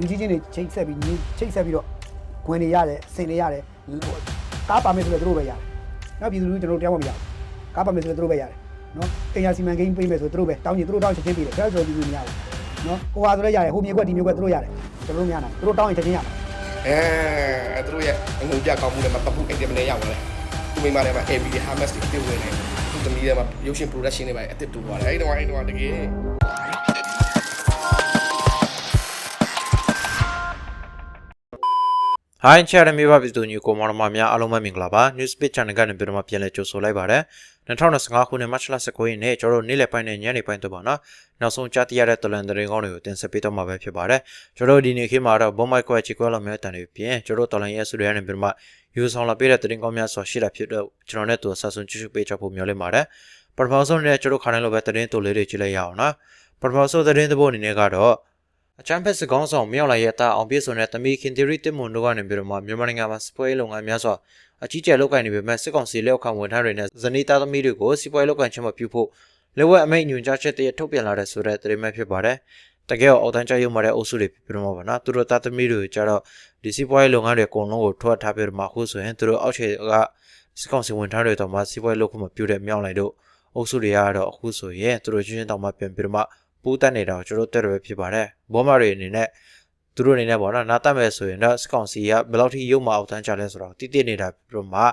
လူကြီးချင်းတွေချိတ်ဆက်ပြီးညီချိတ်ဆက်ပြီးတော့ဝင်နေရတယ်ဆင်နေရတယ်ကားပါမယ်ဆိုလည်းသူတို့ပဲရတယ်နောက်ပြည်သူလူကျွန်တော်တို့တရားမမရဘူးကားပါမယ်ဆိုလည်းသူတို့ပဲရတယ်နော်အိမ်ယာစီမံကိန်းပေးမယ်ဆိုသူတို့ပဲတောင်းရင်သူတို့တောင်းချက်ချင်းပေးတယ်ဒါဆိုတော့ပြည်သူမရဘူးနော်ဟိုဟာဆိုလည်းရတယ်ဟိုမြေကွက်ဒီမြေကွက်သူတို့ရတယ်ကျွန်တော်တို့မရနိုင်သူတို့တောင်းရင်ချက်ချင်းရတယ်အဲသူတို့ရဲ့အငုံပြကောင်းမှုတွေမှာပတ်ဖို့အိမ်တယ်မနေရောက်လာတယ်သူမိမတွေမှာ AB Hamas တွေအစ်ဝင်နေသူသမီးတွေမှာရုပ်ရှင် production တွေမှာအစ်တူသွားတယ်အဲ့ဒီတော့အဲ့ဒီတော့တကယ် ဟိုင်းချာရမီဘာဗီဒီယိုညကိုမောင်မများအားလုံးပဲမင်္ဂလာပါ News Page Channel ကနေပြန်တော့ပြန်လဲကြိုဆိုလိုက်ပါတယ်2025ခုနှစ်မတ်လ19ရက်နေ့ကျွန်တော်တို့နေ့လယ်ပိုင်းနဲ့ညနေပိုင်းတော့ပါနော်နောက်ဆုံးကြားသိရတဲ့တလန်တရင်ကောင်းတွေကိုတင်ဆက်ပေးတော့မှာပဲဖြစ်ပါတယ်ကျွန်တော်တို့ဒီနေ့ခေတ်မှာတော့ဘုံမိုက်ကွက်ချီကွဲလောက်များတန်တွေပြင်ကျွန်တော်တို့တလန်ရဲ့ဆူရရနေပြန်မှယူဆောင်လာပေးတဲ့တရင်ကောင်းများဆိုရှိတာဖြစ်တော့ကျွန်တော်နဲ့သူဆက်ဆွန်ကြည့်ရှုပေးကြဖို့မျှော်လင့်ပါတယ်ပထမဆုံးနဲ့ကျွန်တော်ခါတိုင်းလိုပဲတရင်တိုလေးတွေကြည့်လိုက်ရအောင်နော်ပထမဆုံးတရင်သဘောအနေနဲ့ကတော့ အချမ်းဖက်စကောင်းဆောင်မြောက်လာရဲ့တာအောင်ပြည့်စုံတဲ့တမီခင်တီရီတစ်မွန်တို့ကနေပြီးတော့မှမြန်မာနိုင်ငံမှာစပွဲလုပ်ငန်းများစွာအကြီးကျယ်လုပ်ကိုင်နေပေမဲ့စစ်ကောင်စီလက်အောက်ခံဝန်ထမ်းတွေနဲ့ဇနီးသားသမီးတွေကိုစီးပွားရေးလုပ်ကိုင်ခြင်းမပြုဖို့လက်ဝဲအမိန့်ညွှန်ကြားချက်တည်းထုတ်ပြန်လာတဲ့ဆိုတဲ့သတင်းမှဖြစ်ပါတယ်။တကယ်တော့အောက်တန်းကျရုံမှာတဲ့အုပ်စုတွေဖြစ်ပြီးတော့မှပါနော်။သူတို့သားသမီးတွေကြတော့ဒီစီးပွားရေးလုပ်ငန်းတွေအကုန်လုံးကိုထွက်ထားပြီးတော့မှအခုဆိုရင်သူတို့အောက်ခြေကစစ်ကောင်စီဝန်ထမ်းတွေတော့မှစီးပွားရေးလုပ်ဖို့မပြုတဲ့မြောက်လိုက်တို့အုပ်စုတွေကတော့အခုဆိုရင်သူတို့ချင်းချင်းတောင်မှပြန်ပြီးတော့မှ ပူးတက်နေတာကိုကျွန်တော်တို့တက်ရပဲဖြစ်ပါတယ်။ဘောမတွေအနေနဲ့သူတို့အနေနဲ့ပေါ့နော်နားတက်မယ်ဆိုရင်တော့စကောင်စီကဘယ်လောက်ထိရုပ်မအောင်တန်းကြလဲဆိုတော့တိတိနေတာပြီးတော့မှအ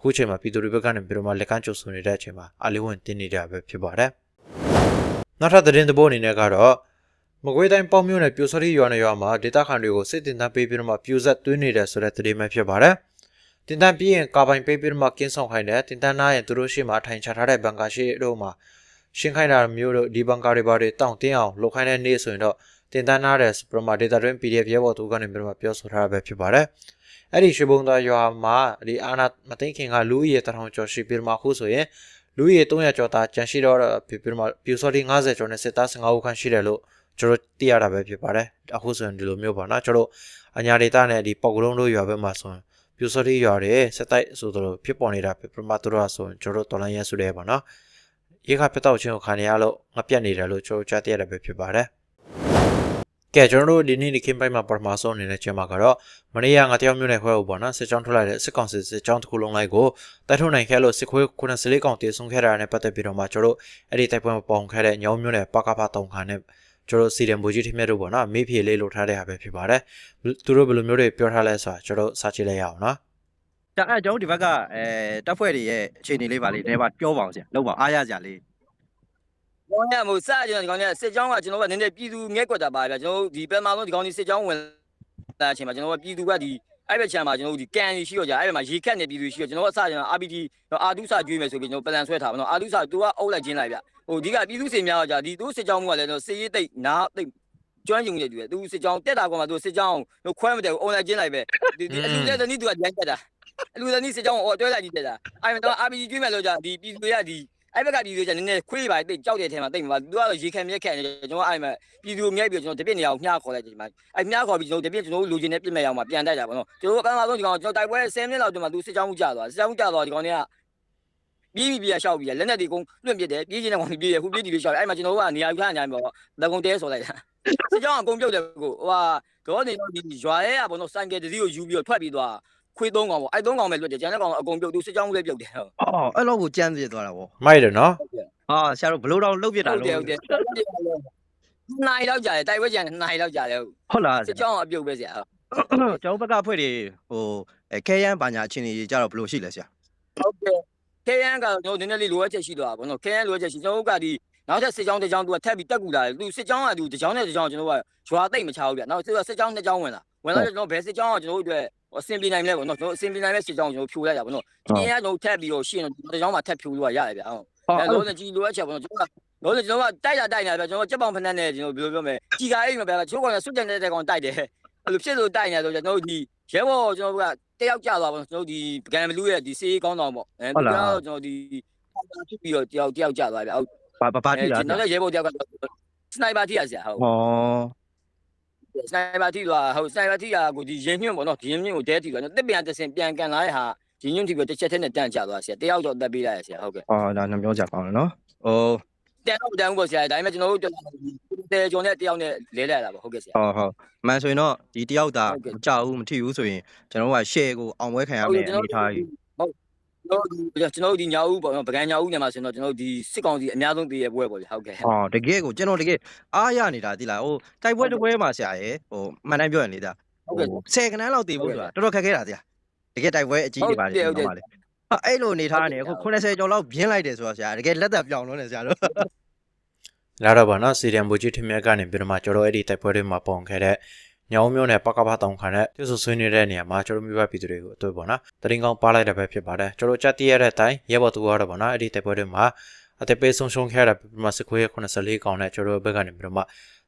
ခုချိန်မှာပြည်သူတွေဘက်ကနေပြီးတော့မှလက်ကမ်းကြိုဆိုနေတဲ့အချိန်မှာအလေးဝင်တင်းနေတာပဲဖြစ်ပါတယ်။နောက်ထပ်သတင်းသဘောအနေနဲ့ကတော့မကွေးတိုင်းပေါင်းမြို့နယ်ပြိုစောတိရွာနယ်ရွာမှာဒေတာခန်တွေကိုစစ်တင်တန်းပေးပြီးတော့မှပြိုဆက်သွင်းနေတဲ့ဆိုတဲ့သတင်းပဲဖြစ်ပါတယ်။တင်တန်းပြီးရင်ကာပိုင်ပေးပြီးတော့မှကင်းဆောင်ခိုင်းတယ်တင်တန်းနားရင်သူတို့ရှိမှထိုင်ချထားတဲ့ဘန်ကာရှိတို့မှာ ရှင်းခိုင်းတာမျိုးတို့ဒီဘန်ကာတွေဘာတွေတောင့်တင်းအောင်လုပ်ခိုင်းတဲ့နေ့ဆိုရင်တော့တင်တန်းနားတဲ့စပရမာဒေတာတွင် PDF ရဲဘော်သူကနေပြီးတော့မှပြောဆိုထားတာပဲဖြစ်ပါတယ်။အဲ့ဒီရွှေဘုံသားရွာမှာဒီအာနာမသိခင်ကလူဦးရေတထောင်ကျော်ရှိပြီးတော့မှအခုဆိုရင်လူဦးရေ300ကျော်သားကျန်ရှိတော့ဖြစ်ပြီးတော့မှပြူစောတိ90ကျော်နဲ့စစ်သား15ဦးခန့်ရှိတယ်လို့ကျွန်တော်သိရတာပဲဖြစ်ပါတယ်။အခုဆိုရင်ဒီလိုမျိုးပါနော်ကျွန်တော်အညာဒေတာနဲ့ဒီပေါက်ကလုံးတို့ရွာဘက်မှာဆိုရင်ပြူစောတိရွာတွေစစ်တိုက်ဆိုတော့ဖြစ်ပေါ်နေတာဖြစ်ပြီးမှတို့ကဆိုရင်ကျွန်တော်တော်လိုင်းရဲဆိုတယ်ပါနော်။ ရေခပြတ်တော့ချင်းကိုခံရလို့ငပြတ်နေတယ်လို့ကျွန်တော်ကြားသိရတာပဲဖြစ်ပါတယ်။ကဲကျွန်တော်တို့ဒီနေ့ဒီခင်းပိုင်းမှာပထမဆုံးအနေနဲ့ကျင်းမှာကတော့မနေ့ကငါတယောက်မျိုးနဲ့ခွဲဖို့ပေါ့နော်စစ်ကြောင်းထွက်လာတဲ့စစ်ကောင်စစ်စစ်ကြောင်းတစ်ခုလုံးလိုက်ကိုတိုက်ထုတ်နိုင်ခဲ့လို့စစ်ခွေး94ကောင်တည်ဆုံခဲ့တာနဲ့ပတ်သက်ပြီးတော့မှကျွန်တော်တို့အဲ့ဒီတိုက်ပွဲမှာပေါင်ခဲ့တဲ့ညောင်းမျိုးနဲ့ပကဖတုံခါနဲ့ကျွန်တော်စီရန်ဘူကြီးထင်းမြတ်တို့ပေါ့နော်မေးဖြေလေးလို့ထားတဲ့ဟာပဲဖြစ်ပါတယ်သူတို့ဘယ်လိုမျိုးတွေပြောထားလဲဆိုတာကျွန်တော်စာကြည့်လိုက်ရအောင်နော် ဒါအဲ့ကျွန်တော်တို့ဒီဘက်ကအဲတပ်ဖွဲ့တွေရဲ့အခြေအနေလေးပါလေးနည်းပါပြောပါအောင်ဆရာလုံးပါအားရကြလေးကောင်းရမို့စကျွန်တော်ဒီကောင်းရစစ်ကြောင်းကကျွန်တော်ကနည်းနည်းပြည်သူငဲ့ကွက်တာပါဗျာကျွန်တော်ဒီပမာဆုံးဒီကောင်းဒီစစ်ကြောင်းဝင်လာအချိန်မှာကျွန်တော်ကပြည်သူကဒီအဲ့ဘက်ခြမ်းမှာကျွန်တော်ဒီကန်ရှိတော့ကြာအဲ့ဘက်မှာရေခက်နေပြည်သူရှိတော့ကျွန်တော်ကအစကျွန်တော် RPT အာဒုစကျွေးမယ်ဆိုပြီးကျွန်တော်ပလန်ဆွဲထားပါတော့အာဒုစသူကအုပ်လိုက်ချင်းလိုက်ဗျဟိုဒီကပြည်သူစင်များတော့ကြာဒီသူစစ်ကြောင်းကလည်းကျွန်တော်စစ်ရေးတိတ်နားတိတ်ကျွမ်းကျင်နေတယ်သူစစ်ကြောင်းတက်တာကောင်မှသူစစ်ကြောင်းဟိုခွဲမတယ်အုံလိုက်ချင်းလိုက်ပဲဒီဒီအလူလက်တနည်းသူကရမ်းတက်တာအ လူလက်နည်းစစ်ကြောင်းကိုတွဲလိုက်ကြည့်တက်တာအဲ့မှာတော့ RPG ကျွေးမယ်လို့ကြာဒီပြည်သူတွေကဒီအဲ့ဘက်ကပြည်သူကနည်းနည်းခွေးပါတိတ်ကြောက်တဲ့ထဲမှာတိတ်မှာသူကတော့ရေခံမြက်ခက်နေကျွန်တော်အဲ့မှာပြည်သူမြိုက်ပြီးကျွန်တော်တပြစ်နေအောင်မြှားခေါ်လိုက်ကြည့်မှာအဲ့မြှားခေါ်ပြီးကျွန်တော်တပြစ်ကျွန်တော်လူချင်းနဲ့ပြစ်မဲ့အောင်မှာပြန်တိုက်တာပေါ့နော်ကျွန်တော်ကပန်းလာဆုံးဒီကောင်ကျွန်တော်တိုက်ပွဲ10မိနစ်လောက်တည်းမှာသူစစ်ကြောင်းမှုကြသွားစစ်ကြောင်းမှုကြသွားဒီကောင်တွေကပြေးပြီးပြေးရှောက်ပြီးလက်နဲ့ဒီကုန်းလွင့်ပစ်တယ်ပြေးချင်းတဲ့ကောင်ပြေးတယ်ခုပြေးဒီလေးရှောက်အဲ့မှာကျွန်တော်ကနေရာယူခါနေရမှာပေါ့လက်ကုန်းတဲဆိုလိုက်တာစစ်ကြောင်းအကုန်ပြုတ်တယ်ကိုဟိုဟာတော့နေတော့ဒီရွာရဲကပေါ့နော်စိုင်ကယ်တစီကိုယူပြီးတော့ထွက်ပြီးသွား ခွေးသုံးကောင်ပေါ့အဲ့သုံးကောင်ပဲလွတ်တယ်ကျန်တဲ့ကောင်အကုန်ပြုတ်သူစစ်ကြောင်းမှုလည်းပြုတ်တယ်ဟုတ်အော်အဲ့လောက်ကိုကြမ်းပြစ်သွားတာဗောမိုက်တယ်နော်ဟာဆရာတို့ဘလို့တော့လုတ်ပြစ်တာဟုတ်တယ်လို့ဟုတ်တယ်နိုင်တော့ကြာတယ်တိုက်ပွဲကြံနိုင်တော့ကြာတယ်ဟုတ်လားဆစစ်ရာကြောင်းအပြုတ်ပဲဆရာကျွန်တော်ဘက်ကအဖွဲ့တွေဟိုအဲခဲရန်ဘာညာအချင်းကြီးကြတော့ဘလို့ရှိလဲဆရာဟုတ်တယ်ခဲရန်ကကျွန်တော်နည်းနည်းလေးလိုအပ်ချက်ရှိသွားတာပေါ့နော်ခဲရန်လိုအပ်ချက်ရှိကျွန်တော်တို့ကဒီနောက်ထပ်စစ်ကြောင်းတစ်ကြောင်းသူကထပ်ပြီးတက်ကူလာတယ်သူစစ်ကြောင်းကသူတစ်ကြောင်းနဲ့တစ်ကြောင်းကျွန်တော်ကရွာသိမ့်မချဘူးဗျနောက်စစ်စစ်ကြောင်းနှစ်ကြောင်းဝင်လာ ဝင်လာတော့ကျွန်တော်ဘယ်စစ်ကြောင်းကကျွန်တော်တို့အတွက်အဆင်ပြေနိုင်မလဲပေါ့နော်ကျွန်တော်အဆင်ပြေနိုင်မဲ့စစ်ကြောင်းကျွန်တော်ဖြိုလိုက်တာပေါ့နော်ဒီကကျွန်တော်ထပ်ပြီးတော့ရှင်းတော့တစ်ကြောင်းမှာထပ်ဖြိုလို့ရတယ်ဗျဟုတ်ဟာအဲအဲ့လို့လည်းကြီးလိုအပ်ချက်ပေါ့နော်ကျွန်တော်ကလို့ကျွန်တော်ကတိုက်တာတိုက်နေတာဗျကျွန်တော်ကြက်ပေါင်ဖက်နဲ့ကျွန်တော်ဘယ်လိုပြောမလဲကြီးကားအိမ်မှာဗျချိုးကောင်ကစွတ်တဲ့တဲ့ကောင်တိုက်တယ်အဲ့လိုဖြစ်လို့တိုက်နေတော့ကျွန်တော်တို့ဒီရဲဘော်ကျွန်တော်တို့ကတယောက်ကြသွားပါတော့ကျွန်တော်တို့ဒီဂန်ဘလူးရဲ့ဒီစေးကောင်းတော်ပေါ့အဲကျွန်တော်ဒီဖြစ်ပြီးတော့တယောက်တယောက်ကြသွားဗျဟုတ်ဘာဘာဘာထိလားကျွန်တော်လည်းရဲဘော်တယောက်ကစနိုက်ပါထိရဆရာဟုတ်ဟော စနိုက်ပါထိသွားဟုတ်စနိုက်ပါထိရကိုဒီရင်မြင့်ပေါ့နော်ဒီရင်မြင့်ကိုတဲထိသွားတစ်ပြန်တစ်ဆင်ပြန်ကန်လာတဲ့ဟာရင်ညွန့်ထိပြီးတစ်ချက်ထဲနဲ့တန့်ကြသွားဆရာတယောက်တော့တက်ပေးလိုက်ဆရာဟုတ်ကဲ့အော်ဒါနှပြောကြပါအောင်နော်ဟိုတန်တော့တန်ဘူးပေါ့ဆရာဒါပေမဲ့ကျွန်တော်တို့တယ်ကျော်နဲ့တယောက်နဲ့လဲလိုက်တာပေါ့ဟုတ်ကဲ့ဆရာဟုတ်ဟုတ်မှန်ဆိုရင်တော့ဒီတယောက်သာဟုတ်ကဲ့မကြောက်ဘူးမထီဘူးဆိုရင်ကျွန်တော်တို့က share ကိုအောင်ပွဲခံရမယ်အနေထားကြီး ဟုတ်ကျွန်တော်တို့ဒီညာဦးပေါ့နော်ပကံညာဦးနေမှာဆိုရင်တော့ကျွန်တော်တို့ဒီစစ်ကောင်စီအများဆုံးတည်ရပွဲပေါ့လေဟုတ်ကဲ့ဟောတကယ်ကိုကျွန်တော်တကယ်အားရနေတာတိလားဟိုတိုက်ပွဲတစ်ပွဲမှာဆရာရဲ့ဟိုမှန်တိုင်းပြောရင်လေဒါဟုတ်ကဲ့ဆယ်ကနန်းလောက်တည်ဖို့ဆိုတာတော်တော်ခက်ခဲတာဆရာတကယ်တိုက်ပွဲအကြီးကြီးပါလေကျွန်တော်ပါလေဟာအဲ့လိုအနေထားနေအခု80ကျော်လောက်ပြင်းလိုက်တယ်ဆိုတော့ဆရာတကယ်လက်သက်ပြောင်းလို့နေဆရာတို့လာတော့ဗောနော်စီဒီယမ်ဘူဂျီထင်မြက်ကနေပြီးတော့မှကျွန်တော်အဲ့ဒီတိုက်ပွဲတွေမှာပုံခဲ့တဲ့ ညောင်မျိုးနဲ့ပကပတောင်ခံတဲ့ပြုစုဆွေးနေတဲ့နေရာမှာကျွန်တော်မိဘပြည်သူတွေကိုအတွေ့ပေါ့နော်တရင်ကောင်းပါလိုက်တဲ့ပဲဖြစ်ပါတယ်ကျွန်တော်ကြက်တည်ရတဲ့အတိုင်းရဲဘော်သူကတော့ဗောနော်အဲ့ဒီတိုက်ပွဲတွေမှာအသက်ပေးဆုံးရှုံးခဲ့တဲ့ပြမစခွေး84ကောင်နဲ့ကျွန်တော်ဘက်ကနေပြီးတော့မှ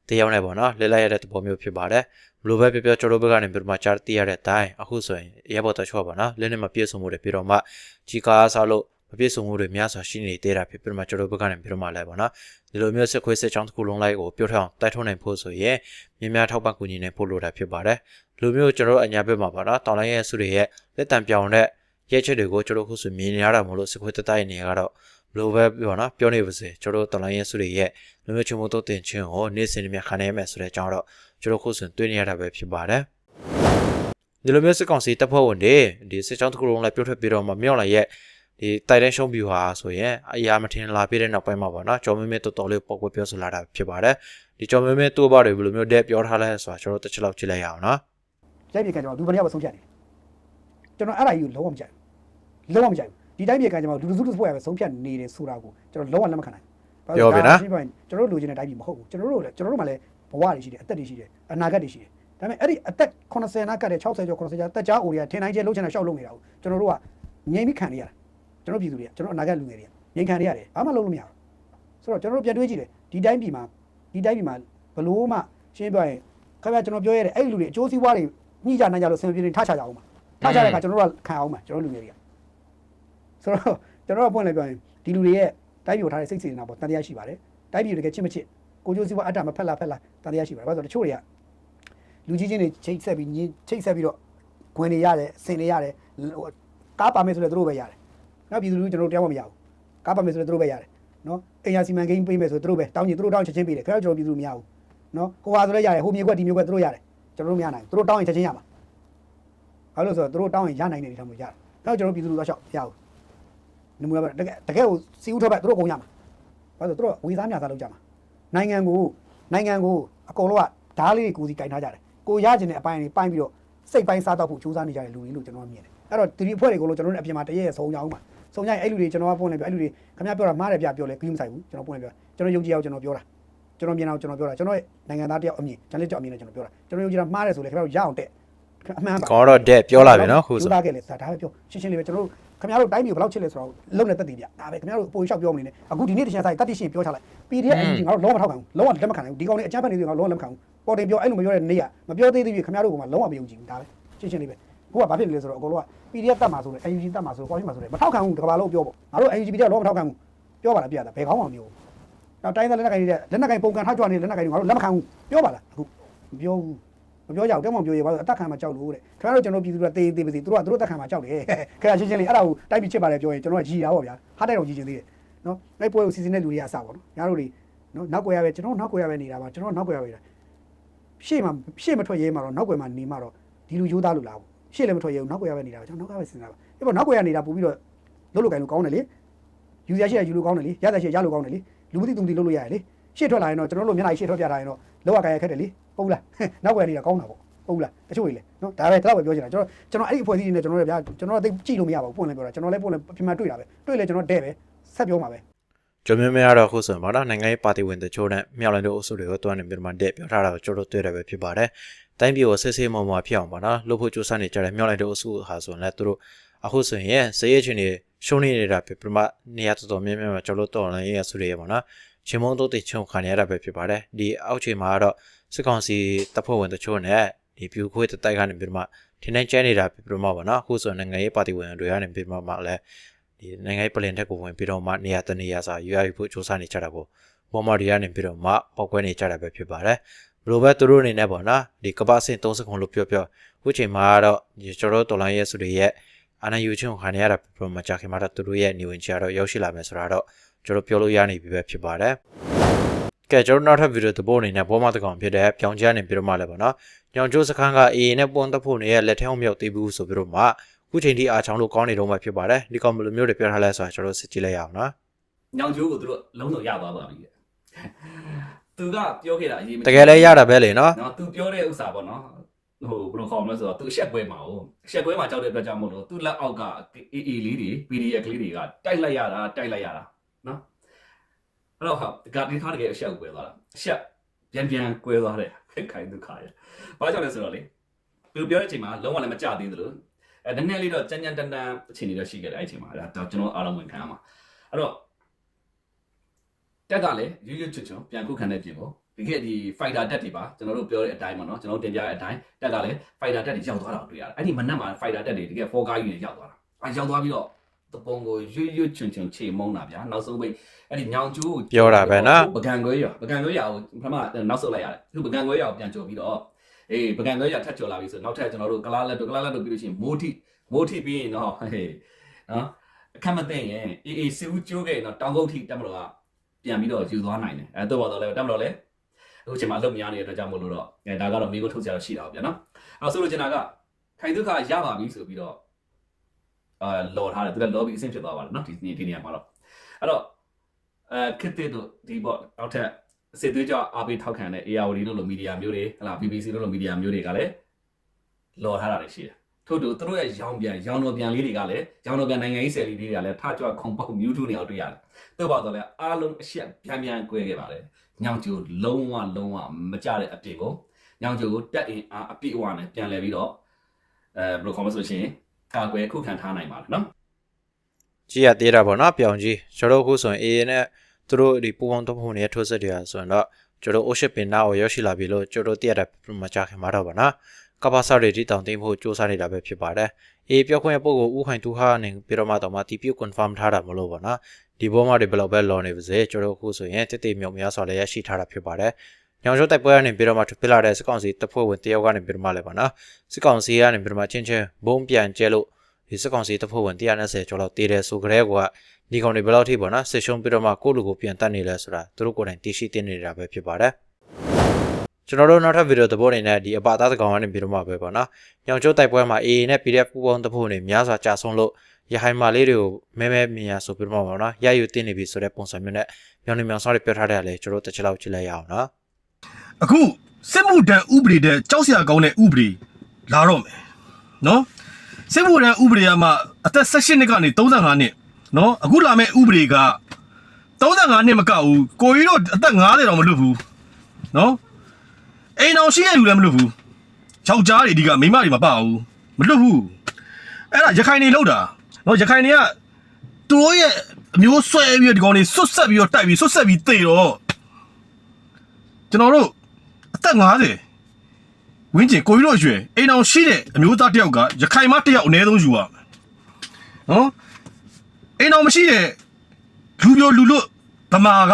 တရားနဲ့ဗောနော်လဲလိုက်ရတဲ့သဘောမျိုးဖြစ်ပါတယ်ဘလိုပဲပြောပြောကျွန်တော်ဘက်ကနေပြီးတော့မှကြားတည်ရတဲ့အတိုင်းအခုဆိုရင်ရဲဘော်တော်ချောဗောနော်လင်းနဲ့မပြည့်စုံမှုတွေပြီးတော့မှကြီးကားစားလို့ မပြည့်စုံမှုတွေများစွာရှိနေသေးတာဖြစ်ပြီးတော့မှကျွန်တော်ဘက်ကနေပြီးတော့မှလဲဗောနော်ဒီလိုမျိုးစစ်ခွေးစစ်ချောင်းတစ်ခုလုံးလိုက်ကိုပြောထအောင်တိုက်ထုံးနိုင်ဖို့ဆိုရင်မြင်းများထောက်ပံ့ကူညီနိုင်ဖို့လိုတာဖြစ်ပါတယ်။လူမျိုးကျွန်တော်တို့အညာဘက်မှာပါတော့တောင်လိုင်းရဲ့စုတွေရဲ့လက်တံပြောင်တဲ့ရဲချက်တွေကိုကျွန်တော်ခုဆိုမြင်နေရတာမလို့စစ်ခွေးတတိုက်နေကတော့ဘလိုပဲပြောနော်ပြောနေပါစေကျွန်တော်တောင်လိုင်းရဲ့စုတွေရဲ့လူမျိုးချုံမတို့တင်ချင်းကိုနေ့စဉ်မြခံနေရမယ်ဆိုတဲ့အကြောင်းတော့ကျွန်တော်ခုဆိုတွေ့နေရတာပဲဖြစ်ပါတယ်။ဒီလိုမျိုးစစ်ကောင်စီတပ်ဖွဲ့ဝင်တွေဒီစစ်ချောင်းတစ်ခုလုံးလိုက်ပြောထွက်ပြီးတော့မှမြောက်လာရဲ့ ဒီတိုက်တဲ့ရှုံးပြူဟာဆိုရင်အရာမထင်လာပြတဲ့နောက်ပိုင်းမှာပေါ့နော်ကျော်မင်းမင်းတော်တော်လေးပေါ့ကွပြောဆိုလာတာဖြစ်ပါတယ်ဒီကျော်မင်းမင်းတူပါတွေဘယ်လိုမျိုးတဲ့ပြောထားလဲဆိုတာကျွန်တော်တစ်ချက်လောက်ကြည့်လိုက်ရအောင်နော်ရိုက်ပြေကကျွန်တော်ဒူဗနီယာပဲဆုံးဖြတ်နေတယ်ကျွန်တော်အဲ့ဒါကြီးကိုလုံးဝမကြိုက်ဘူးလုံးဝမကြိုက်ဘူးဒီတိုင်းပြေကကျွန်တော်ဒူဒူစုစုဖွဲ့ပဲဆုံးဖြတ်နေတယ်ဆိုတာကိုကျွန်တော်လုံးဝလက်မခံနိုင်ဘူးကျွန်တော်တို့လိုချင်တဲ့တိုင်းပြည်မဟုတ်ဘူးကျွန်တော်တို့လည်းကျွန်တော်တို့မှလည်းဘဝတွေရှိတယ်အသက်တွေရှိတယ်အနာဂတ်တွေရှိတယ်ဒါပေမဲ့အဲ့ဒီအသက်80နာကတ်တဲ့60ကျော်90ကျော်တက်ကြားအိုတွေကထင်တိုင်းကျဲလုံးချင်တာရှောက်လုံးနေတာကိုကျွန်တော်တို့ကငြိမ်ပြီးခံနေရတာ ကျွန်တော်ပြည်သူတွေကကျွန်တော်အနာဂတ်လူငယ်တွေကငြိမ်ခံနေရတယ်ဘာမှလုပ်လို့မရဘူးဆိုတော့ကျွန်တော်တို့ပြန်တွေးကြည့်တယ်ဒီတိုင်းပြည်မှာဒီတိုင်းပြည်မှာဘလို့မှရှင်းပြောရင်ခင်ဗျာကျွန်တော်ပြောရတဲ့အဲ့ဒီလူတွေအကျိုးစီးပွားတွေညှိကြနိုင်ကြလို့ဆင်ပြေနေထားချကြအောင်ပါထားချတဲ့အခါကျွန်တော်တို့ကခံအောင်ပါကျွန်တော်လူငယ်တွေကဆိုတော့ကျွန်တော်ကပွင့်လိုက်ပြောရင်ဒီလူတွေရဲ့တိုင်းပြည်ကိုထားတဲ့စိတ်စေတနာပေါ်တန်တရားရှိပါတယ်တိုင်းပြည်ကိုတကယ်ချစ်မချစ်ကိုကျိုးစီးပွားအတ္တမဖက်လာဖက်လာတန်တရားရှိပါတယ်ဘာလို့လဲဆိုတော့တချို့တွေကလူကြီးချင်းတွေချိတ်ဆက်ပြီးညချိတ်ဆက်ပြီးတော့ခွင်နေရတယ်ဆင်နေရတယ်ဟိုကားပါမယ်ဆိုလည်းသူတို့ပဲရတယ် နောက်ပြည်သူလူကျွန်တော်တို့တရားမမရဘူးကားပါမယ်ဆိုလည်းသူတို့ပဲရတယ်နော်အိမ်ယာစီမံကိန်းပေးမယ်ဆိုသူတို့ပဲတောင်းရင်သူတို့တောင်းချက်ချင်းပေးတယ်ခင်ဗျားတို့ကျွန်တော်ပြည်သူလူမရဘူးနော်ဟိုဟာဆိုလည်းရတယ်ဟိုမြေကွက်ဒီမြေကွက်သူတို့ရတယ်ကျွန်တော်တို့မရနိုင်ဘူးသူတို့တောင်းရင်ချက်ချင်းရမှာဘာလို့လဲဆိုတော့သူတို့တောင်းရင်ရနိုင်တယ်ဒီထောင်မျိုးရတယ်နောက်ကျွန်တော်ပြည်သူလူတော့ရှောက်ရအောင်နမူနာပဲတကယ်တကယ်ကိုစီဦးထွက်ပဲသူတို့ကုန်ရမှာဘာလို့သူတို့ဝေစားမြစားလုပ်ကြမှာနိုင်ငံကိုနိုင်ငံကိုအကုန်လုံးကဓားလေးကိုစီကင်ထားကြတယ်ကိုရကျင်တဲ့အပိုင်းတွေပိုင်းပြီးတော့စိတ်ပိုင်းစားတော့ဖို့ကြိုးစားနေကြတဲ့လူတွေလို့ကျွန်တော်မြင်တယ်အဲ့တော့ဒီအဖွဲ့တွေကိုလို့ကျွန်တော်တို့အပြင်မှာတရက်ရက်ဆုံးကြအောင်ပါ ဆုံးကြရင်အဲ့လူတွေကျွန်တော်ကပွင့်နေပြအဲ့လူတွေခင်ဗျားပြောတာမှားတယ်ပြပြောလဲကြီးမဆိုင်ဘူးကျွန်တော်ပွင့်နေပြကျွန်တော်ယုံကြည်အောင်ကျွန်တော်ပြောတာကျွန်တော်မြင်အောင်ကျွန်တော်ပြောတာကျွန်တော်ရဲ့နိုင်ငံသားတယောက်အမြင်ကျွန်တော်ကြောက်အမြင်နဲ့ကျွန်တော်ပြောတာကျွန်တော်ယုံကြည်တာမှားတယ်ဆိုလေခင်ဗျားတို့ရအောင်တဲ့အမှန်ပါကောတော့တဲ့ပြောလာပြီနော်ခုဆိုလူသားခဲ့လေဆိုတာဒါပဲပြောရှင်းရှင်းလေးပဲကျွန်တော်တို့ခင်ဗျားတို့တိုင်းပြည်ကိုဘယ်လောက်ချစ်လဲဆိုတော့လုံနဲ့တက်တည်ပြဒါပဲခင်ဗျားတို့အပေါ်လျှောက်ပြောမနေနဲ့အခုဒီနေ့တချင်ဆိုင်တတ်တိရှင်ပြောချလိုက် PDF အင်ဂျင်ငါတို့လုံးဝမထောက်ခံဘူးလုံးဝလက်မခံနိုင်ဘူးဒီကောင်တွေအကြမ်းဖက်နေတယ်ငါတို့လုံးဝလက်မခံဘူးပေါ်တင်ပြောအဲ့လိုမပြောတဲ့နေ့ကမပြောသေးသေးပြီခင်ဗျားတို့ကမှလုံးဝမယုံကြည်ဘူးဒါပဲရှင်းရှင်းလေးပဲခုကဘာဖြစ်နေလဲဆိုတော့အကုန်လုံးက PDF တတ်မှာဆိုတယ် UNG တတ်မှာဆိုတော့ပေါ်ရှိမှာဆိုတယ်မထောက်ခံဘူးတကဘာလုံးပြောပေါ့ငါတို့ UNG PDF လုံးဝမထောက်ခံဘူးပြောပါလားပြတာဘယ်ကောင်းမှမပြောဘူးနောက်တိုင်းသားလက်နက်ကိုင်တွေလက်နက်ကိုင်ပုံကန်ထားကြွနေလက်နက်ကိုင်တွေငါတို့လက်မခံဘူးပြောပါလားအခုမပြောဘူးမပြောကြဘူးတဲမောင်ပြောရပါတော့အသက်ခံမှာကြောက်လို့တဲ့ခင်ဗျားတို့ကျွန်တော်ပြည်သူတွေကတေးသေးပါစေသူတို့ကသူတို့အသက်ခံမှာကြောက်တယ်ခင်ဗျာရှင်းရှင်းလေးအဲ့ဒါကိုတိုက်ပြီးချစ်ပါတယ်ပြောရင်ကျွန်တော်ကရည်တာပေါ့ဗျာဟားတိုက်တော့ရည်ချင်သေးတယ်နော်အဲ့ပွဲကိုစီစဉ်တဲ့လူတွေကအစပေါ့နော်ညားတို့တွေနော်နောက်ွယ်ရပဲကျွန်တော်နောက်ွယ်ရပဲနေတာပါကျွန်တော်နောက်ွယ်ရပဲရှေ့မှာရှေ့မထွက်ရဲမှာတော့နောက်ွယ်မှာနေမှာတော့ဒီလူရိုးသားလို့လားပေါ့ ရှေ့လည်းမထွက်ရဲဘူးနောက်ွယ်ရပဲနေတာပါကျွန်တော်နောက်ကပဲစဉ်းစားပါအဲ့ပေါ့နောက်ွယ်ရနေတာပို့ပြီးတော့လုံးလို့ကင်လို့ကောင်းတယ်လေယူရရှိရယူလို့ကောင်းတယ်လေရတဲ့ရှိရလို့ကောင်းတယ်လေလူမသိသူမသိလုံးလို့ရတယ်လေရှေ့ထွက်လာရင်တော့ကျွန်တော်တို့မျက်နှာရှေ့ထွက်ပြထားရင်တော့လောကကင်ရခက်တယ်လေဟုတ်လားနောက်ွယ်နေတာကောင်းတာပေါ့ဟုတ်လားတချို့ကြီးလေနော်ဒါပဲတော့ပဲပြောချင်တာကျွန်တော်ကျွန်တော်အဲ့ဒီအဖွဲ့အစည်းတွေနဲ့ကျွန်တော်တို့ဗျာကျွန်တော်တို့သိကြည့်လို့မရပါဘူးပွင့်လည်းပြောတာကျွန်တော်လည်းပွင့်လည်းပြင်မှာတွေ့တာပဲတွေ့လေကျွန်တော်တဲ့ပဲဆက်ပြောမှာပဲကျော်မင်းမင်းကတော့ခုဆိုရင်ဗောနော်နိုင်ငံရေးပါတီဝင်တချို့နဲ့မြောက်လိုင်းတို့အုပ်စုတွေကိုတွန်းနေပြီးမှတဲ့ပြောထားတာကိုကျွန်တော်တို့တွေ့ရပဲဖြစ်ပါတယ် တိုင်းပြည်ကိုစစ်စစ်မော်မော်ဖြစ်အောင်ဗောနော်လို့ဖို့ကြိုးစားနေကြတဲ့မြောက်လိုင်းတို့အုပ်စုဟာဆိုရင်လည်းသူတို့အခုဆိုရင်စရေးချင်းတွေရှုံးနေနေတာဖြစ်ပြမနေရာတော်တော်များများမှာကျွန်တော်တို့တော်လိုင်းရေးရစုတွေဗောနော်ချင်းမုံတို့တိချုံခံရတာပဲဖြစ်ပါတယ်ဒီအောက်ချိန်မှာကတော့စစ်ကောင်စီတပ်ဖွဲ့ဝင်တချို့နဲ့ဒီပြူခွေးတိုက်ကနေပြီးမှထင်းတိုင်းကျဲနေတာဖြစ်ပြမဗောနော်အခုဆိုနိုင်ငံရေးပါတီဝင်တွေကနေပြီးမှမှလည်းဒီနိုင်ငံရေးပလင်တက်ကိုဝင်ပြီးတော့မှနေရာတနေရာစာယူရယူဖို့စ조사နေကြတာပေါ့ဘောမတွေကနေပြီးတော့မှပောက်ကွဲနေကြတာပဲဖြစ်ပါတယ် ဘလိုပဲသူတို့အနေနဲ့ပေါ့နော်ဒီကပ္ပစင်30ခုလို့ပြောပြောခုချိန်မှာတော့ဒီကျွန်တော်တို့တော်လိုင်းရဲစုတွေရဲ့အာနာယူချင်းကိုခံရရတာပြမကြခင်မှာတော့သူတို့ရဲ့နေဝင်ချတော့ရောက်ရှိလာမယ်ဆိုတာတော့ကျွန်တော်ပြောလို့ရနေပြီပဲဖြစ်ပါတယ်ကဲကျွန်တော်နောက်ထပ်ဗီဒီယိုသဘောအနေနဲ့ဘောမတကောင်ဖြစ်တဲ့ပြောင်ချနေပြီးတော့မှလည်းပေါ့နော်။ညောင်ကျိုးစခန်းက AA နဲ့ပွန်သက်ဖို့နေရဲ့လက်ထဲအောင်မြောက်သေးဘူးဆိုပြီးတော့မှအခုချိန်ထိအားချောင်းလို့ကောင်းနေတော့မှဖြစ်ပါတယ်။ဒီကောင်ဘယ်လိုမျိုးတွေပြောထားလဲဆိုတာကျွန်တော်စစ်ကြည့်လိုက်ရအောင်နော်ညောင်ကျိုးကိုသူတို့လုံးစုံရသွားပါပြီတဲ့ သူကပြောခဲ့တာအရေးမ။တကယ်လဲရတာပဲလေနော်နော်သူပြောတဲ့ဥစ္စာပေါ့နော်ဟိုဘယ်လိုခေါ်မလဲဆိုတော့သူအဆက်ပွဲမှာဟုတ်အဆက်ပွဲမှာကြောက်တဲ့အတွက်ကြောင့်မို့လို့သူ့လက်အောက်က AA လေးတွေ PDF ကလေးတွေကတိုက်လိုက်ရတာတိုက်လိုက်ရတာနော်အဲ့တော့ဟာဒီကဒီခါတကယ်အဆက်ကွဲသွားတာအဆက်ပြန်ပြန်ကွဲသွားတယ်ခိုင်ဒုက္ခရဘာကြောင့်လဲဆိုတော့လေသူပြောတဲ့အချိန်မှာလုံးဝလည်းမကြသေးသလိုအဲနည်းနည်းလေးတော့ကြမ်းကြမ်းတန်းတန်းအခြေအနေတော့ရှိခဲ့တယ်အဲ့ဒီအချိန်မှာအဲ့ဒါကျွန်တော်အားလုံးဝန်ခံရမှာအဲ့တော့ တက်ကလည်းရွရွချွတ်ချွတ်ပြန်ခုခံတဲ့ပြင်ကိုဒီခေတ်ဒီ fighter တက်တွေပါကျွန်တော်တို့ပြောတဲ့အတိုင်းပါနော်ကျွန်တော်တို့တင်ပြတဲ့အတိုင်းတက်ကလည်း fighter တက်တွေရောက်သွားတာကိုတွေ့ရတယ်အဲ့ဒီမနက်မှာ fighter တက်တွေတကယ်4ကားကြီးတွေရောက်သွားတာအဲရောက်သွားပြီးတော့တပုံကိုရွရွချွတ်ချွတ်ချေမုန်းတာဗျာနောက်ဆုံးပိတ်အဲ့ဒီညောင်ကျိုးကို။ပြောတာပဲနော်ပကံခွဲရပကံခွဲရကိုပထမနောက်ဆုတ်လိုက်ရတယ်သူပကံခွဲရကိုပြန်ကြော်ပြီးတော့အေးပကံခွဲရထပ်ကြော်လာပြီဆိုနောက်ထပ်ကျွန်တော်တို့ကလားလက်တို့ကလားလက်တို့ပြီးလို့ရှိရင်မိုးထိမိုးထိပြီးရင်တော့ဟေးနော်အခက်မသိရင်အေးအေးစီဦးကျိုးခဲ့ရင်တော့တောင်ကုတ်ထိတက်မလို့က ပြန်ပြီးတော့ယူသွားနိုင်တယ်အဲတော့ပါတော့လဲတက်မလို့လဲအခုချိန်မှာအလုပ်မရနေတဲ့အတွက်ကြောင့်မို့လို့တော့အဲဒါကတော့မိကိုထုတ်ကြတော့ရှိတာပေါ့ဗျာနော်အဲဆိုလို့ကျင်တာကခိုင်ဒုက္ခရပါပြီဆိုပြီးတော့အာလော်ထားတယ်သူကလော်ပြီးအဆင့်ဖြစ်သွားပါတယ်နော်ဒီဒီနေရာမှာတော့အဲ့တော့အဲခစ်တဲ့တို့ဒီပေါ့နောက်ထပ်စစ်သွေးကြောအားပေးထောက်ခံတဲ့ ARD လို့လိုမီဒီယာမျိုးတွေဟလာ BBC လို့လိုမီဒီယာမျိုးတွေကလည်းလော်ထားတာတွေရှိတယ် ထို့တူသူတို့ရဲ့ရောင်ပြန်ရောင်တော်ပြန်လေးတွေကလည်းရောင်တော်ပြန်နိုင်ငံရေးဆယ်လီလေးတွေကလည်းထကြွခုံပေါက်မြူးတူနေအောင်တွေ့ရတယ်တော့ပါတော့လေအားလုံးအရှက်ပြန်ပြန်꿰ခဲ့ပါတယ်ညောင်ကျိုးလုံးဝလုံးဝမကြတဲ့အပြင်ကိုညောင်ကျိုးကိုတက်အင်အားအပြည့်အဝနဲ့ပြန်လဲပြီးတော့အဲဘယ်လိုခေါ်မလဲဆိုရှင်ကာကွယ်ခုခံထားနိုင်ပါတယ်နော်။ကြည့်ရသေးတာပေါ့နော်ပြောင်ကြီး။ကျွန်တော်တို့အခုဆိုရင် AA နဲ့သူတို့ဒီပူပေါင်းသက်ဖို့နေထိုးစစ်တွေဟာဆိုရင်တော့ကျွန်တော် Ocean ပင်နာကိုရောက်ရှိလာပြီလို့ကျွန်တော်သိရတာမကြခင်မှာတော့ပါနော်။ ကပ္ပစာတွေတီတောင်သိမ်းဖို့စူးစမ်းနေတာပဲဖြစ်ပါတယ်။ AA ပြောခွင့်ရပုဂ္ဂိုလ်ဦးခိုင်သူဟာနေပြီးတော့မှတော့မှတီပြုတ် confirm ထားတာမလို့ပါနော်။ဒီဘောမှာတွေဘယ်လောက်ပဲလော်နေပါစေကျွန်တော်အခုဆိုရင်တိတိမြောက်များစွာလည်းရရှိထားတာဖြစ်ပါတယ်။ညောင်ကျိုးတိုက်ပွဲကနေပြီးတော့မှထပ်ပြလာတဲ့စစ်ကောင်စီတပ်ဖွဲ့ဝင်တယောက်ကနေပြီးတော့မှလည်းပါနော်။စစ်ကောင်စီကနေပြီးတော့မှချင်းချင်းဘုံပြန်ကျဲလို့ဒီစစ်ကောင်စီတပ်ဖွဲ့ဝင်120ကျော်လောက်တည်တယ်ဆိုကြတဲ့ကွာဒီကောင်တွေဘယ်လောက်ထိပေါ့နော်စစ်ရှုံးပြီးတော့မှကိုယ့်လူကိုပြန်တတ်နေလဲဆိုတာသူတို့ကိုယ်တိုင်သိရှိသိနေတာပဲဖြစ်ပါတယ် ကျွန်တော်တို့နောက်ထပ်ဗီဒီယိုသဘောအနေနဲ့ဒီအပါသားသကောင်ကနေပြီးတော့မှပဲပေါ့နော်ညောင်ကျိုးတိုက်ပွဲမှာ AA နဲ့ PDF ပူးပေါင်းတပ်ဖွဲ့တွေများစွာကြာဆုံးလို့ရဟိုင်မာလေးတွေကိုမဲမဲမြင်ရဆိုပြီးတော့မှပေါ့နော်ရယူတင်နေပြီဆိုတဲ့ပုံစံမျိုးနဲ့မြောင်နေမြောင်ဆောင်းတွေပြောထားတယ်လေကျွန်တော်တို့တစ်ချက်လောက်ကြည့်လိုက်ရအောင်နော်အခုစစ်မှုထမ်းဥပဒေတဲ့ကြောက်စရာကောင်းတဲ့ဥပဒေလာတော့မယ်နော်စစ်မှုထမ်းဥပဒေကမှအသက်16နှစ်ကနေ35နှစ်နော်အခုလာမယ့်ဥပဒေက35နှစ်မကဘူးကိုကြီးတို့အသက်50တောင်မလွတ်ဘူးနော် အိမ်အောင်ရှိရလူလည်းမလွတ်ဘူးယောက်ျားတွေဒီကမိန်းမတွေမပါဘူးမလွတ်ဘူးအဲ့ဒါရခိုင်နေလောက်တာနော်ရခိုင်တွေကသူတို့ရဲ့အမျိုးဆွဲပြီးတော့ဒီကောင်တွေဆွတ်ဆက်ပြီးတော့တိုက်ပြီးဆွတ်ဆက်ပြီးတေတော့ကျွန်တော်တို့အသက်50ဝင်းကျင်ကိုကြီးတို့အရွယ်အိမ်အောင်ရှိတဲ့အမျိုးသားတစ်ယောက်ကရခိုင်မတစ်ယောက်အနည်းဆုံးယူရမယ်နော်အိမ်အောင်မရှိတဲ့လူပြိုလူလွတ်ဗမာက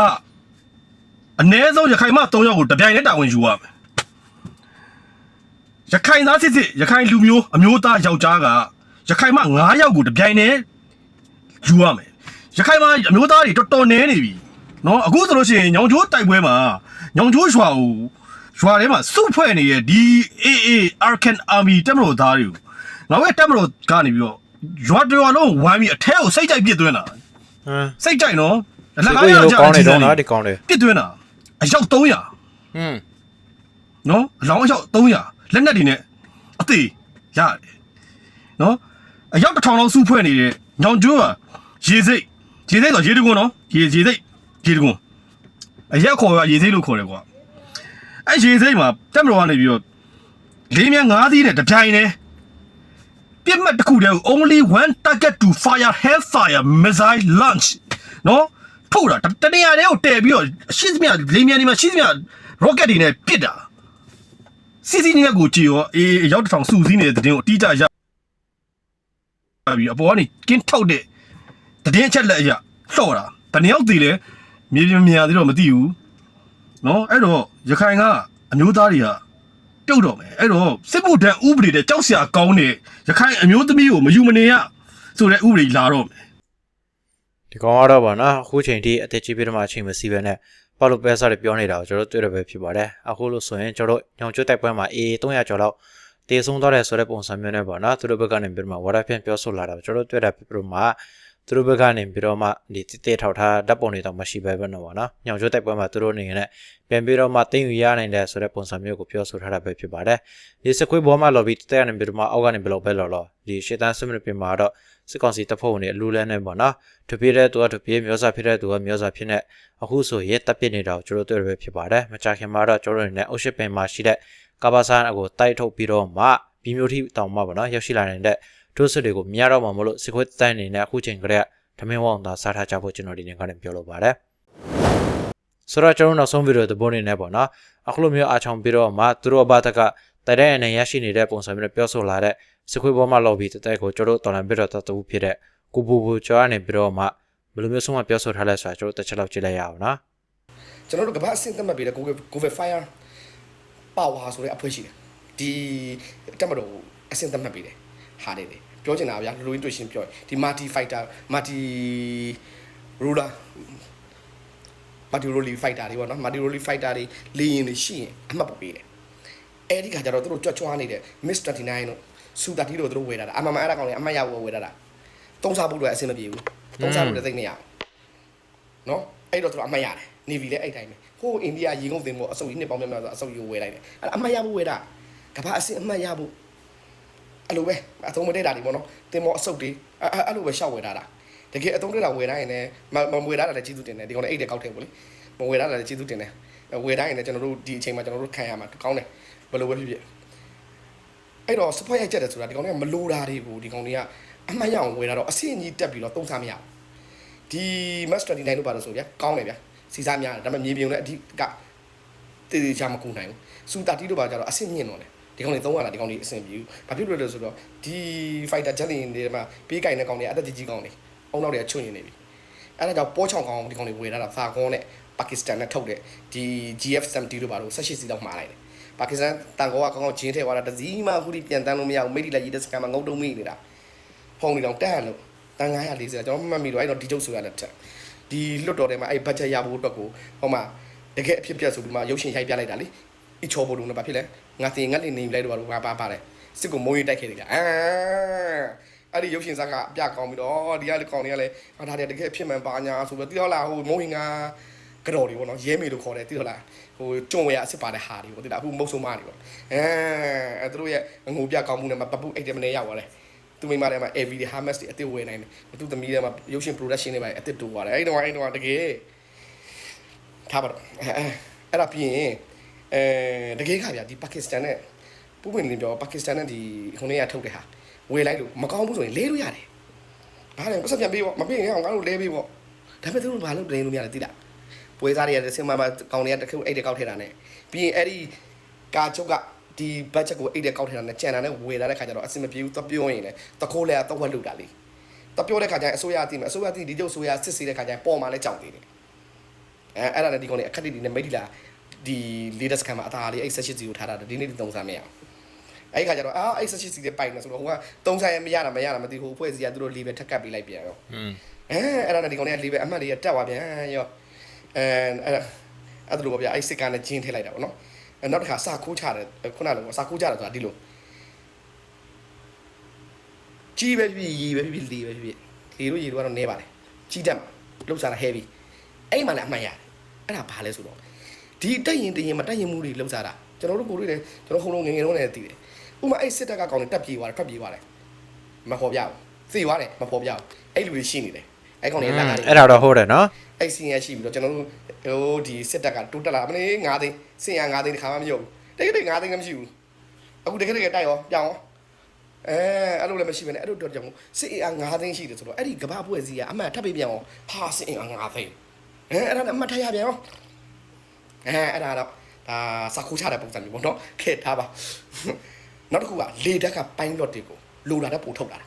အနည်းဆုံးရခိုင်မ3ယောက်ကိုတပြိုင်တည်းတာဝန်ယူရမယ် ရခိုင်သားစစ်စစ်ရခိုင်လူမျိုးအမျိုးသားယောက်ျားကရခိုင်မ9ယောက်ကိုတပြိုင်တည်းယူရမယ်ရခိုင်မအမျိုးသားတွေတော်တော်နည်းနေပြီနော်အခုဆိုလို့ရှိရင်ညောင်ကျိုးတိုက်ပွဲမှာညောင်ကျိုးရွာကိုရွာထဲမှာစုဖွဲ့နေတဲ့ဒီ AA Arkan Army တက်မလို့သားတွေကိုငါတို့တက်မလို့ကနေပြီးတော့ရွာတော်လုံးဝိုင်းပြီးအထဲကိုစိတ်ကြိုက်ပြစ်သွင်းတာဟမ်စိတ်ကြိုက်နော်ဒီကိုရောကောင်းနေတော့နော်ဒီကောင်းတယ်ပြစ်သွင်းတာအယောက်300ဟွန်းနော်အလောင်းအယောက်300 လက်နက်တွေနဲ့အသေးရတယ်နော်အယောက်တစ်ထောင်လောက်စုဖွဲ့နေတဲ့ညောင်ကျိုးကရေစိတ်ရေစိတ်ဆိုရေတကွန်းနော်ရေရေစိတ်ရေတကွန်းအရက်ခေါ်ကရေစိတ်လို့ခေါ်တယ်ကွာအဲ့ရေစိမ့်မှာတက်မတော်ကနေပြီးတော့လေးမြန်း၅သီးနဲ့တပြိုင်နဲ့ပြစ်မှတ်တစ်ခုတည်းကို only one target to fire hellfire missile launch နော်ထုတ်တာတတနေရာတည်းကိုတည်ပြီးတော့ရှိသမျှလေးမြန်းဒီမှာရှိသမျှ rocket တွေနဲ့ပစ်တာ စီစီနဲ့ကိုကြည်ရောအေးရောက်တစ်ထောင်စူးစီးနေတဲ့တဲ့ကိုအတိအကျရပြီးအပေါ်ကနေကင်းထုတ်တဲ့တည်င်းချက်လက်အရလှော့တာတနေရောက်သေးလဲမြေပြင်မြင်ရသေးတော့မသိဘူးနော်အဲ့တော့ရခိုင်ကအမျိုးသားတွေကပြုတ်တော့မယ်အဲ့တော့စစ်မှုထမ်းဥပဒေတဲ့ကြောက်စရာကောင်းတဲ့ရခိုင်အမျိုးသမီးကိုမယူမနေရဆိုတဲ့ဥပဒေလာတော့မယ်ဒီကောင်ကတော့ဗောနော်အခုချိန်ထိအသက်ကြီးပြီးတော့မှအချိန်မစီပဲနဲ့ ပပေါလုပဲစားတွေပြောနေတာကိုကျွန်တော်တို့တွေ့ရပဲဖြစ်ပါတယ်အခုလို့ဆိုရင်ကျွန်တော်တို့ညောင်ကျွတ်တိုက်ပွဲမှာ AA 300ကျော်လောက်တေဆုံးသွားတယ်ဆိုတဲ့ပုံစံမျိုးနဲ့ပေါ့နော်သူတို့ဘက်ကနေပြီးတော့မှဝါရဖြန့်ပြောဆိုလာတာကိုကျွန်တော်တို့တွေ့တာဖြစ်ပြီးတော့မှ သူတို့ဘက်ကနေပြီးတော့မှဒီတိတိထောက်ထားဓာတ်ပုံတွေတော့မရှိပဲပဲနော်ပေါ့နော်ညောင်ကျွတ်တိုက်ပွဲမှာသူတို့အနေနဲ့ပြန်ပြီးတော့မှတင်းယူရနိုင်တယ်ဆိုတဲ့ပုံစံမျိုးကိုပြောဆိုထားတာပဲဖြစ်ပါတယ်ဒီစခွေးဘောမှာလော်ဘီတက်ကနေပြီးတော့မှအောက်ကနေဘယ်လိုပဲလော်လော်ဒီရှေ့တန်းစမနစ်ပြင်မှာတော့စစ်ကောင်စီတပ်ဖွဲ့ဝင်တွေအလူလဲနေပေါ့နော်တပြေးတဲ့သူကတပြေးမျိုးစားဖြစ်တဲ့သူကမျိုးစားဖြစ်နေအခုဆိုရဲတပ်ပစ်နေတာကိုကျွန်တော်တို့တွေ့ရပဲဖြစ်ပါတယ်မကြခင်မှာတော့ကျွန်တော်တို့အနေနဲ့အုတ်ရှစ်ပင်မှာရှိတဲ့ကဘာဆန်အကိုတိုက်ထုတ်ပြီးတော့မှပြီးမျိုးထိတောင်မှပေါ့နော်ရောက်ရှိလာနေတဲ့ ဒုစစ်တွေကိုမြင်ရတော့မှာမလို့စစ်ခွေးတိုင်းနေနဲ့အခုချိန်ကလေးကဓမင်းဝေါင်သာစားထားကြဖို့ကျွန်တော်ဒီနေ့ကနေပြောလိုပါတယ်ဆိုတော့ကျွန်တော်နောက်ဆုံးဗီဒီယိုသဘောနေနဲ့ပေါ့နော်အခုလိုမျိုးအားချောင်ပြီးတော့မှသူတို့အဘတကတိုက်တဲ့အနေရရှိနေတဲ့ပုံစံမျိုးနဲ့ပြောဆိုလာတဲ့စစ်ခွေးဘောမှာလော်ဘီတက်တဲ့ကိုကျွန်တော်တို့တော်လန်ပြီးတော့တတူဖြစ်တဲ့ကိုဘူဘူကျော်ကနေပြီးတော့မှဘယ်လိုမျိုးဆုံးမပြောဆိုထားလဲဆိုတာကျွန်တော်တစ်ချက်လောက်ကြည့်လိုက်ရအောင်နော်ကျွန်တော်တို့ကမ္ဘာအဆင့်သတ်မှတ်ပြီးတဲ့ Google Google Fire Power ဆိုတဲ့အဖွဲ့ရှိတယ်ဒီတက်မတော်အဆင့်သတ်မှတ်ပြီးတယ် ဟာတယ်တယ်ပြောချင်တာဗျာလူရင်းတွေ့ရှင်းပြောရင်ဒီ multi fighter multi ruler multi role fighter တွေပေါ့နော် multi role fighter တွေလေရင်တွေရှိရင်အမှတ်ပို့ပေးတယ်အဲ့ဒီခါကျတော့သူတို့ကြွချွားနေတဲ့ Miss 29တို့စူတာတီတို့သူတို့ဝယ်တာအမှန်မှန်အဲ့ဒါကောင်လေအမှတ်ရဖို့ဝယ်တာတုံးစားဖို့တော့အဆင်မပြေဘူးတုံးစားဖို့လည်းသိနေရအောင်နော်အဲ့တော့သူတို့အမှတ်ရတယ် Navy လည်းအဲ့တိုင်းပဲဟိုအိန္ဒိယရေငုံတင်မို့အစုပ်ကြီးနှစ်ပေါင်းများများဆိုအစုပ်ကြီးကိုဝယ်လိုက်တယ်အဲ့ဒါအမှတ်ရဖို့ဝယ်တာကမ္ဘာအဆင့်အမှတ်ရဖို့ အဲ့လိုပဲအသုံးမတည့်တာတွေပေါ့နော်တင်မောအစုပ်တွေအဲ့အဲ့လိုပဲရှောက်ဝယ်တာတာတကယ်အသုံးတည့်တာဝယ်တိုင်းရင်လည်းမမဝယ်တာလည်းကျေးဇူးတင်တယ်ဒီကောင်လည်းအိတ်တဲ့ကောက်တယ်ပေါ့လေမဝယ်တာလည်းကျေးဇူးတင်တယ်ဝယ်တိုင်းရင်လည်းကျွန်တော်တို့ဒီအချိန်မှာကျွန်တော်တို့ခံရမှာကောင်းတယ်ဘယ်လိုပဲဖြစ်ဖြစ်အဲ့တော့ support ရိုက်ချက်တယ်ဆိုတာဒီကောင်တွေကမလိုတာတွေကိုဒီကောင်တွေကအမှတ်ရအောင်ဝယ်တာတော့အဆင့်ကြီးတက်ပြီးတော့သုံးစားမရဘူးဒီ master 29လို့ပါတော့ဆိုဗျာကောင်းတယ်ဗျာစီစားများတယ်ဒါပေမဲ့မြေပြင်လည်းအဓိကတည်တည်ချာမကူနိုင်ဘူးစူတာတီတို့ပါကြတော့အဆင့်မြင့်တော့တယ် ဒီကောင်တွေသုံးရတာဒီကောင်တွေအဆင်ပြေဘူးဘာဖြစ်လို့လဲဆိုတော့ဒီ fighter jet တွေတွေမှာပေးကင်တဲ့ကောင်တွေအသက်ကြီးကြီးကောင်တွေအုံနောက်တွေကချွတ်နေနေပြီအဲ့ဒါကြောင့်ပေါ်ချောင်းကောင်ဒီကောင်တွေဝယ်ထားတာဖာကွန်နဲ့ပါကစ္စတန်နဲ့ထုတ်တဲ့ဒီ GF70 တို့ပါတော့18စီတော့မှားလိုက်တယ်ပါကစ္စတန်တန်ကောကကောင်းကောင်းဂျင်းထဲသွားတာတစည်းမှအခုထိပြန်တန်းလို့မရဘူးမိတိလိုက်ရေးတဲ့စကန်မှာငုံတုံးမိနေတာဖုန်းတွေတော့တက်ရလို့တန်940ကျွန်တော်မှတ်မိတော့အဲ့တော့ဒီကျုပ်ဆိုရတဲ့ထက်ဒီလွတ်တော်ထဲမှာအဲ့ဘတ်ဂျက်ရဖို့အတွက်ကိုဟိုမှာတကယ်အဖြစ်ပြက်ဆိုပြီးမှရုပ်ရှင်ရိုက်ပြလိုက်တာလေအချောပေါ်လို့လည်းဘာဖြစ်လဲ ငါတင်ငါတင်နေလိုက်တော့ဘာပါပါတယ်စစ်ကိုမိုးရင်တိုက်ခဲ့တယ်ကအာအဲ့ဒီရုပ်ရှင်ဇာတ်ကအပြကောင်းပြီးတော့ဒီကလေကောင်းတွေကလည်းဟာဒါတကယ်အဖြစ်မှန်ပါညာဆိုပြီးတိတော့လာဟိုမိုးရင်ကကြော်တွေပေါ့နော်ရဲမေလို့ခေါ်တယ်တိတော့လာဟိုကြုံဝဲအစ်စ်ပါတဲ့ဟာတွေပေါ့တိတာအခုမုတ်ဆုံးမတွေပေါ့အဲအဲသူတို့ရဲ့ငိုပြကောင်းမှုနဲ့မပပူအိတ်တယ်မနေရောက်သွားလဲသူမိမထဲမှာ AV တွေ Hermes တွေအစ်စ်ဝယ်နိုင်တယ်သူသမီးထဲမှာရုပ်ရှင် production တွေပါအစ်စ်တူသွားတယ်အဲ့တော့အဲ့တော့တကယ်ထားပါတော့အဲအဲ့ဒါပြီးရင် အဲတကယ်ခါဗျာဒီပါကစ္စတန်နဲ့ပူပင်လင်းပြောပါကစ္စတန်နဲ့ဒီခုနေ့ကထုတ်တဲ့ဟာဝယ်လိုက်လို့မကောင်းဘူးဆိုရင်လဲလို့ရတယ်ဘာလဲပတ်စံပြန်ပေးပေါ့မပေးရင်အောင်ငါတို့လဲပေးပေါ့ဒါပေမဲ့သူတို့ဘာလို့လဲလို့မရလဲသိလားပွဲစားတွေကစင်မမကောင်တွေကတခုအိတ်တကောက်ထဲတာနဲ့ပြီးရင်အဲ့ဒီကာချုပ်ကဒီ budget ကိုအိတ်တဲ့ကောက်ထဲတာနဲ့ကြံတာနဲ့ဝယ်လာတဲ့ခါကျတော့အဆင်မပြေဘူးတော့ပြောရင်လည်းတခိုးလဲတော့ဝက်လို့တာလေတော့ပြောတဲ့ခါကျရင်အစိုးရအသိမယ်အစိုးရအသိဒီကျုပ်အစိုးရစစ်ဆေးတဲ့ခါကျရင်ပေါ်မှာလဲကြောက်သေးတယ်အဲအဲ့ဒါနဲ့ဒီကောင်တွေအခက်တိတိနဲ့မိတ်ဒီလာ ဒီ latest ခံမှာအသာလေးအဲ့78 0ထားတာဒီနေ့ဒီသုံးစားမရအောင်အဲ့ဒီခါကျတော့အာအဲ့78 0ပိုက်နေဆိုတော့ဟိုကသုံးစားရမရတာမရတာမသိဘူးအဖွဲ့အစည်းကသူတို့ level ထက်ကပ်ပေးလိုက်ပြန်ရောอืมအဲအဲ့ဒါနဲ့ဒီကောင်တွေက level အမှတ်တွေကတက်သွားပြန်ရောအဲအဲ့ဒါအဲ့ဒါလိုပါဗျာအဲ့စစ်ကနဲ့ဂျင်းထည့်လိုက်တာပေါ့နော်အဲနောက်တစ်ခါစာခိုးချတယ်ခုနလိုစာခိုးချတယ်ဆိုတာဒီလိုကြီးပဲဖြစ်ဖြစ်ရီပဲဖြစ်ဖြစ်လီပဲဖြစ်ဖြစ်လီတို့ရီတို့ကတော့နဲပါတယ်ကြီးတက်မှာလှုပ်ရှားတာ heavy အဲ့မှလည်းအမှန်ရတယ်အဲ့ဒါဘာလဲဆိုတော့ ဒီတက်ရင်တရင်မတက်ရင်မှုတွေလှုပ်ရှားတာကျွန်တော်တို့ကိုယ်တွေလည်းကျွန်တော်ခုံလုံးငငယ်လုံးနဲ့တည်တယ်ဥမာအဲ့စစ်တပ်ကကောင်းတယ်တက်ပြေးသွားတယ်ထွက်ပြေးသွားတယ်မဖော်ပြဘူးသိသွားတယ်မဖော်ပြဘူးအဲ့လူတွေရှိနေတယ်အဲ့ကောင်တွေတက်တာတွေအဲ့ဒါတော့ဟုတ်တယ်နော်အဲ့စီရရှိပြီးတော့ကျွန်တော်တို့ဟိုဒီစစ်တပ်ကတိုးတက်လာမနေ9သိန်းစင်ရ9သိန်းတစ်ခါမှမရုပ်ဘူးတကယ်တကယ်9သိန်းလည်းမရှိဘူးအခုတကယ်တကယ်တိုက်ရောပြောင်းရောအဲအဲ့လိုလည်းမရှိဘဲနဲ့အဲ့လိုတော့ကြောင့်စစ်အင်အား9သိန်းရှိတယ်ဆိုတော့အဲ့ဒီကဘာပွဲစည်းကအမှတ်ထပ်ပေးပြန်အောင်ဟာစစ်အင်အား9သိန်းအဲအဲ့ဒါလည်းအမှတ်ထပ်ရပြန်ရော အဲအဲ့ဒါတော့ဒါစကူချတဲ့ပုံစံမျိုးပေါ့နော်ခဲ့ထားပါနောက်တစ်ခုကလေတက်ကပိုင်းလော့တွေကိုလိုလာတဲ့ပို့ထုတ်လာတာ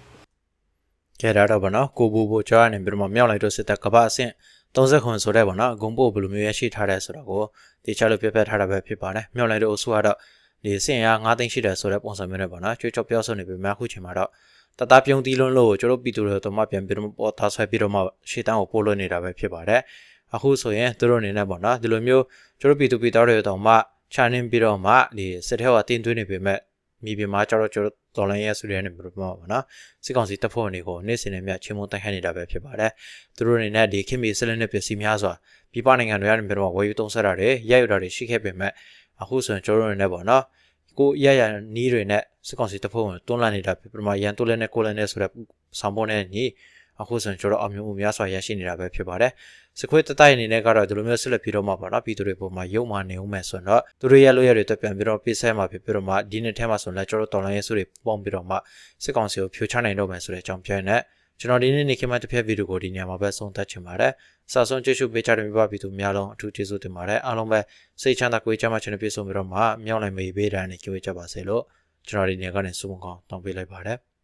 ကဲဒါတော့ဗောနော်ကိုဘူဘူကျော်ကနေပြီးတော့မှမြောက်လိုက်တော့စစ်တပ်ကပအဆင့်30ခွန်ဆိုတဲ့ဗောနော်ဂုံပို့ဘယ်လိုမျိုးရရှိထားတယ်ဆိုတော့ကိုတေချာလို့ပြပြထားတာပဲဖြစ်ပါတယ်မြောက်လိုက်တော့အဆိုကတော့ဒီစင်ရ9သိန်းရှိတယ်ဆိုတဲ့ပုံစံမျိုးနဲ့ဗောနော်ကျွေးချောပြောဆိုနေပြီမှအခုချိန်မှာတော့တတပြုံးတီးလွန်းလို့ကျွန်တော်ပြည်သူတွေတော့မှပြန်ပြီးတော့ပေါ်သားဆွဲပြီးတော့မှရှေ့တန်းကိုပို့လွှတ်နေတာပဲဖြစ်ပါတယ် အခုဆိုရင်သူတို့အနေနဲ့ပေါ့နော်ဒီလိုမျိုးကျွန်တော်ပြည်သူပြည်သားတွေတော့မှခြာနှင်းပြီးတော့မှဒီစစ်ထဲကတင်းသွင်းနေပေမဲ့မြေပြင်မှာကျတော့ကျွန်တော်တော်လိုင်းရဲဆိုတဲ့နေပြီးတော့ပေါ့နော်စစ်ကောင်စီတပ်ဖွဲ့ဝင်တွေကိုနေ့စဉ်နဲ့မြချင်းမုံတိုက်ခိုက်နေတာပဲဖြစ်ပါတယ်သူတို့အနေနဲ့ဒီခင်မီဆက်လက်နဲ့ပစ္စည်းများစွာပြည်ပနိုင်ငံတွေကနေပြီးတော့ဝယ်ယူသုံးဆွဲတာတွေရိုက်ယူတာတွေရှိခဲ့ပေမဲ့အခုဆိုရင်ကျွန်တော်တို့အနေနဲ့ပေါ့နော်ကိုရရနီးတွေနဲ့စစ်ကောင်စီတပ်ဖွဲ့ဝင်တွန်းလှန်နေတာပြပမာရန်တွန်းလဲနဲ့ကိုလဲနဲ့ဆိုတဲ့ဆောင်းပေါ်နဲ့ညီ အခုဆိုရင်ကျွန်တော်အောင်မြင်မှုများစွာရရှိနေတာပဲဖြစ်ပါတယ်စခွေးတတိုက်အနေနဲ့ကတော့ဒီလိုမျိုးဆက်လက်ပြီးတော့မှပေါ့နော်ပြည်သူတွေပုံမှာရုံမှနေဦးမယ်ဆိုတော့သူတို့ရလို့ရတွေတက်ပြန်ပြီးတော့ပြစ်ဆဲမှာဖြစ်ပြီးတော့မှဒီနေ့ထဲမှာဆိုလည်းကျွန်တော်တော်လိုင်းရဲစုတွေပုံပြီးတော့မှစစ်ကောင်စီကိုဖြိုချနိုင်တော့မယ်ဆိုတဲ့အကြောင်းပြောနေကျွန်တော်ဒီနေ့နေ့ခင်းမှတစ်ဖက်ဗီဒီယိုကိုဒီညမှာပဲဆုံးသက်ချင်ပါတယ်။စာဆုံးကြည့်ရှုပေးကြတဲ့မိဘပြည်သူများလုံးအထူးကျေးဇူးတင်ပါတယ်။အားလုံးပဲစိတ်ချမ်းသာကိုယ်ချမ်းသာခြင်းနဲ့ပြည့်စုံပြီးတော့မှမြောက်နိုင်မေးပေးတဲ့အနေကြိုးကြပါစေလို့ကျွန်တော်ဒီနေ့ကနေဆုမကောင်းတောင်းပေးလိုက်ပါတယ်။